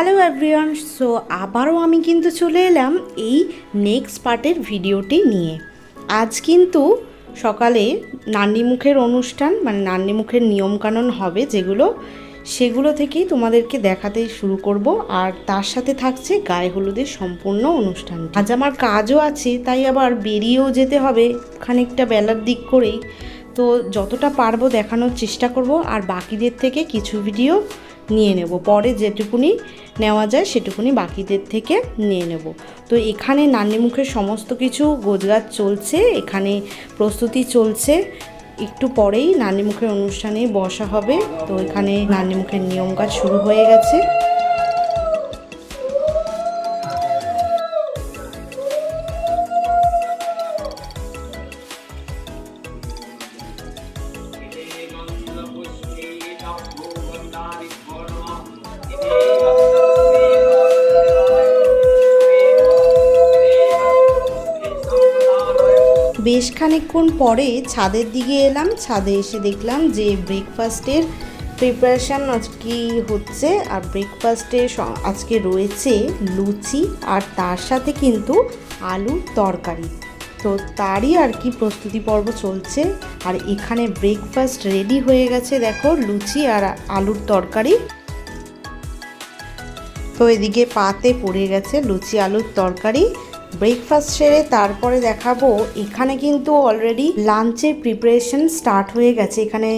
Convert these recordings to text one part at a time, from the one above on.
Hello everyone so আবারও আমি কিন্তু চলে এলাম এই নেক্সট পার্টের ভিডিওটি নিয়ে। আজ কিন্তু সকালে নান্নিমুখের অনুষ্ঠান মানে নান্নিমুখের নিয়মকানুন হবে যেগুলো, সেগুলো থেকেই তোমাদেরকে দেখাতে শুরু করব, আর তার সাথে থাকছে গায়ে হলুদের সম্পূর্ণ অনুষ্ঠান। আজ আমার কাজও আছে, তাই আবার বেরিয়েও যেতে হবে খানিকটা বেলার দিক করেই। তো যতটা পারব দেখানোর চেষ্টা করব, আর বাকিদের থেকে কিছু ভিডিও নিয়ে নেব। পরে যেটুকুনি নেওয়া যায় সেটুকুনি বাকিদের থেকে নিয়ে নেব। তো এখানে নান্নিমুখের সমস্ত কিছু গোজরাত চলছে, এখানে প্রস্তুতি চলছে। একটু পরেই নান্নিমুখের অনুষ্ঠানে বসা হবে। তো এখানে নান্নিমুখের নিয়ম কাজ শুরু হয়ে গেছে। বেশ খানিকক্ষণ পরে ছাদের দিকে এলাম। ছাদে এসে দেখলাম যে ব্রেকফাস্টের প্রিপারেশান আজকে হচ্ছে আর ব্রেকফাস্টে আজকে রয়েছে লুচি আর তার সাথে কিন্তু আলুর তরকারি। তো তারই আর কি প্রস্তুতি পর্ব চলছে। আর এখানে ব্রেকফাস্ট রেডি হয়ে গেছে দেখো, লুচি আর আলুর তরকারি। তো এদিকে পাতে পড়ে গেছে লুচি, আলুর তরকারি। ব্রেকফাস্ট সেরে তারপরে দেখাবো, এখানে কিন্তু অলরেডি লাঞ্চের প্রিপারেশন স্টার্ট হয়ে গেছে। এখানে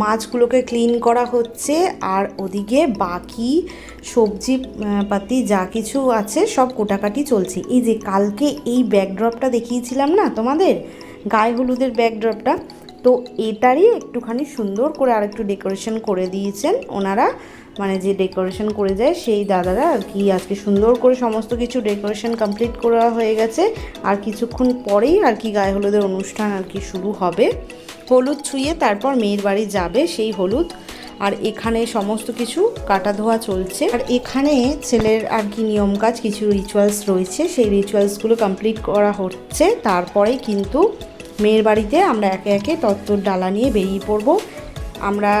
মাছগুলোকে ক্লিন করা হচ্ছে আর ওদিকে বাকি সবজি পাতি যা কিছু আছে সব কোটাকাটি চলছে। এই যে কালকে এই ব্যাকড্রপটা দেখিয়েছিলাম না তোমাদের? গায়ে হলুদের ব্যাকড্রপটা তো এটারই একটুখানি সুন্দর করে আর একটু ডেকোরেশন করে দিয়েছেন ওনারা। মানে যে ডেকোরেশন করে যায়, সেই দাদারা আর কি আজকে সুন্দর করে সমস্ত কিছু ডেকোরেশন কমপ্লিট করা হয়ে গেছে। আর কিছুক্ষণ পরেই আর কি গায়ে হলুদের অনুষ্ঠান আর কি শুরু হবে। হলুদ ছুঁয়ে তারপর মেয়ের বাড়ি যাবে সেই হলুদ। আর এখানে সমস্ত কিছু কাটা ধোয়া চলছে। আর এখানে ছেলের আর কি নিয়ম কাজ কিছু রিচুয়ালস রয়েছে। সেই রিচুয়ালসগুলো কমপ্লিট করা হচ্ছে। তারপরেই কিন্তু মেয়ের বাড়িতে আমরা একে একে তত্ত্বর ডালা নিয়ে বেরিয়ে পড়ব। আমরা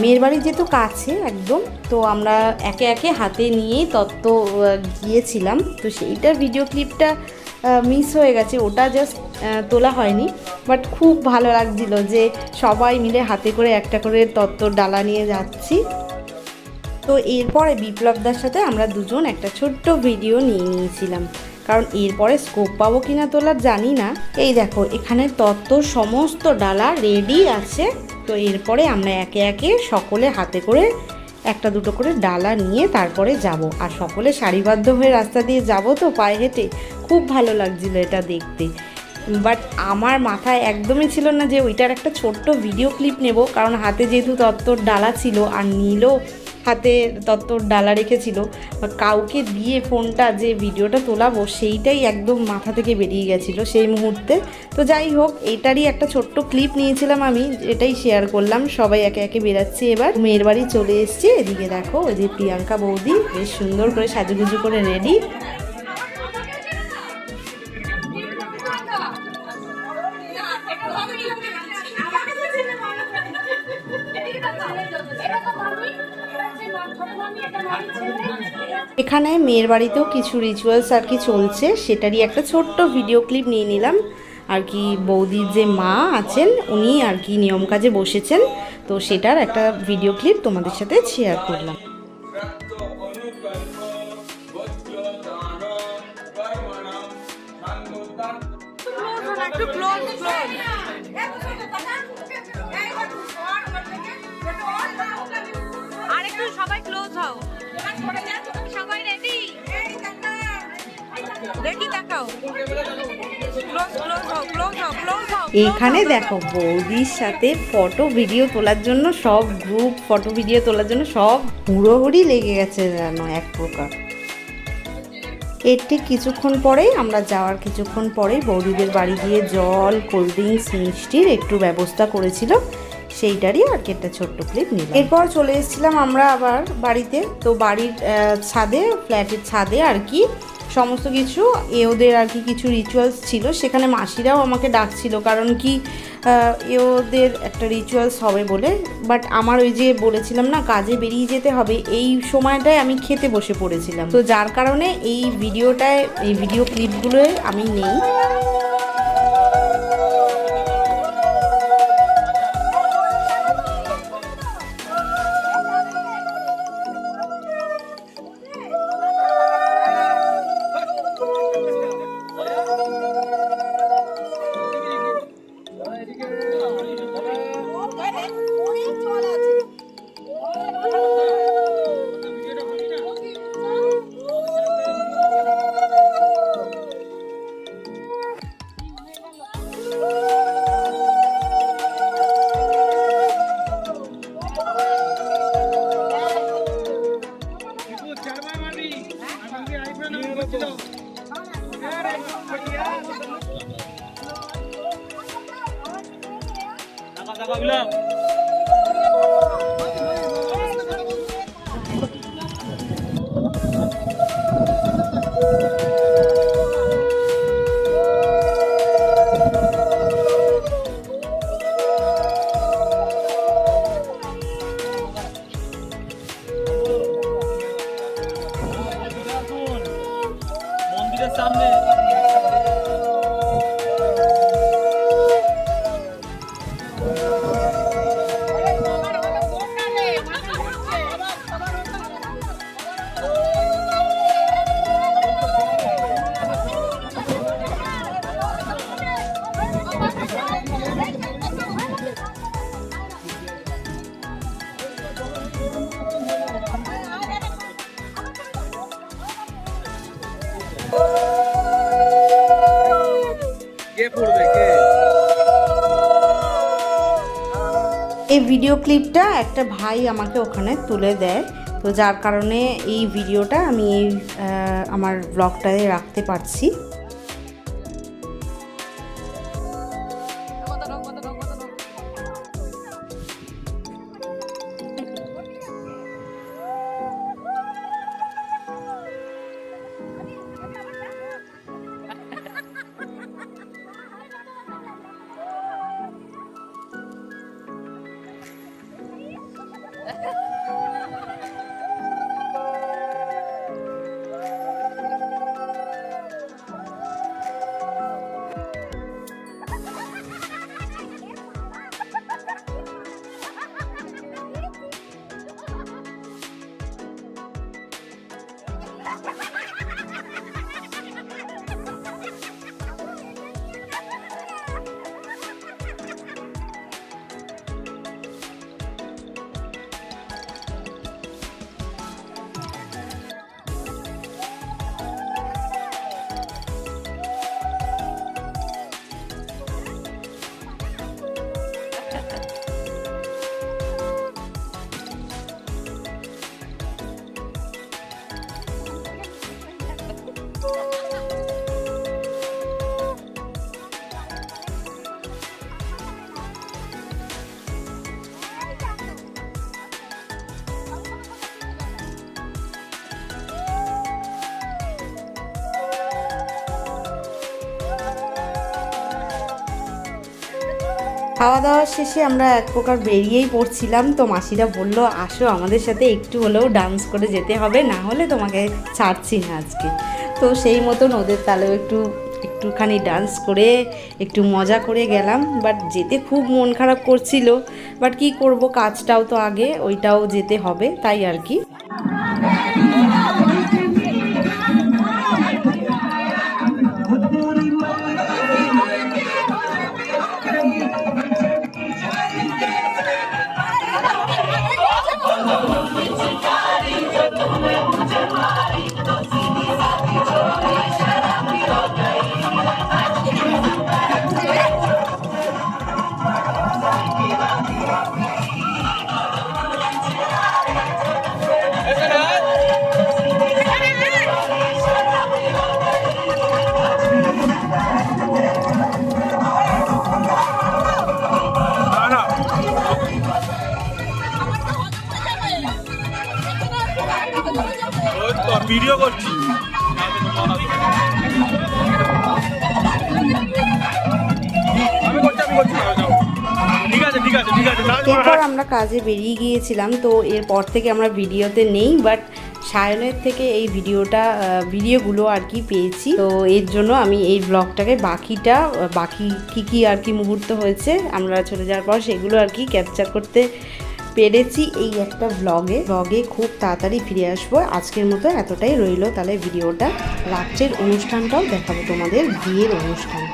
মেয়ের বাড়ি যেহেতু কাছে একদম, তো আমরা একে একে হাতে নিয়েই তত্ত্ব গিয়েছিলাম। তো সেইটার ভিডিও ক্লিপটা মিস হয়ে গেছে, ওটা জাস্ট তোলা হয়নি। বাট খুব ভালো লাগছিল যে সবাই মিলে হাতে করে একটা করে তত্ত্বর ডালা নিয়ে যাচ্ছি। তো এরপরে বিপ্লবদার সাথে আমরা দুজন একটা ছোট্ট ভিডিও নিয়ে নিয়েছিলাম। কারণ এরপরে স্কোপ পাবো কিনা তোলার জানি না। এই দেখো, এখানে তত্ত্ব সমস্ত ডালা রেডি আছে। তো এরপরে আমরা একে একে সকলে হাতে করে একটা দুটো করে ডালা নিয়ে তারপরে যাব। আর সকলে সারিবদ্ধ হয়ে রাস্তা দিয়ে যাব তো পায়ে হেঁটে? খুব ভালো লাগছিল এটা দেখতে। বাট আমার মাথায় একদমই ছিল না যে ওইটার একটা ছোট্ট ভিডিও ক্লিপ নেব, কারণ হাতে যেহেতু তত্ত্বর ডালা ছিল আর নীলও হাতে তত্ত্বর ডালা রেখেছিল, বা কাউকে দিয়ে ফোনটা যে ভিডিওটা তোলাবো সেইটাই একদম মাথা থেকে বেরিয়ে গেছিল সেই মুহূর্তে। তো যাই হোক এটারই একটা ছোট্ট ক্লিপ নিয়েছিলাম আমি, এটাই শেয়ার করলাম, সবাই একে একে বেরাচ্ছি এবার। মেয়ের বাড়ি চলে এসছে, এদিকে দেখো ওই যে প্রিয়াঙ্কা বৌদি, বেশ সুন্দর করে সাজুগুজু করে রেডি এখানে মেয়ের বাড়িতেও কিছু রিচুয়ালস আর কি চলছে, সেটারই একটা ছোট্ট ভিডিও ক্লিপ নিয়ে নিলাম। আর কি বৌদির যে মা আছেন, উনি আর কি নিয়ম কাজে বসেছেন, তো সেটার একটা ভিডিও ক্লিপ তোমাদের সাথে শেয়ার করলাম। সবাই ক্লোজ হও। সবাই রেডি দেখাও। এখানে দেখো বৌদির সাথে ফটো ভিডিও তোলার জন্য সব গ্রুপ ফটো ভিডিও তোলার জন্য সব হুড়োহুড়ি লেগে গেছে যেন এক প্রকার। এর ঠিক কিছুক্ষণ পরেই আমরা যাওয়ার কিছুক্ষণ পরেই বৌদিদের বাড়ি গিয়ে জল কোল্ড ড্রিঙ্কস মিষ্টির একটু ব্যবস্থা করেছিল। সেইটারই আর কি একটা ছোট্ট ক্লিপ নিলাম। এরপর চলে এসেছিলাম আমরা আবার বাড়িতে। তো বাড়ির ছাদে ফ্ল্যাটের ছাদে আর কি সমস্ত কিছু। এ ওদের আর কি কিছু রিচুয়ালস ছিল। সেখানে মাসিরাও আমাকে ডাকছিল কারণ কি আহ, এ ওদের একটা রিচুয়ালস হবে বলে। বাট আমার ওই যে বলেছিলাম না কাজে বেরিয়ে যেতে হবে এই সময়টায় আমি খেতে বসে পড়েছিলাম। তো যার কারণে এই ভিডিওটায় এই ভিডিও ক্লিপগুলোয় আমি নেই। মন্দিরের এই ভিডিও ক্লিপটা একটা ভাই আমাকে ওখানে তুলে দেয়। তো যার কারণে এই ভিডিওটা আমি এই আমার ব্লগটায় রাখতে পারছি। Yeah. খাওয়া দাওয়া শেষে আমরা এক প্রকার বেরিয়েই পড়ছিলাম। তো মাসিরা বলল, আসো আমাদের সাথে, একটু হলেও ডান্স করে যেতে হবে, না হলে তোমাকে ছাড়ছি না আজকে। তো সেই মতন ওদের তালেও একটু, একটুখানি ডান্স করে, একটু মজা করে গেলাম। বাট যেতে খুব মন খারাপ করছিল। বাট কি করব, কাজটাও তো আগে, ওইটাও যেতে হবে, তাই আর কি। এরপর আমরা কাজে বেরিয়ে গিয়েছিলাম তো এরপর থেকে আমরা ভিডিওতে নেই বাট সায়নের থেকে এই ভিডিওটা ভিডিওগুলো আর কি পেয়েছি। তো এর জন্য আমি এই ব্লগটাকে বাকিটা বাকি কি কি আর কি মুহূর্ত হয়েছে আমরা চলে যাওয়ার পর সেগুলো আর কি ক্যাপচার করতে পেরেছি এই একটা ব্লগে ব্লগে খুব তাড়াতাড়ি ফিরে আসব। আজকের মতো এতটাই রইল। তাহলে ভিডিওটা রাত্রের অনুষ্ঠানটাও দেখাবো তোমাদের বিয়ের অনুষ্ঠান।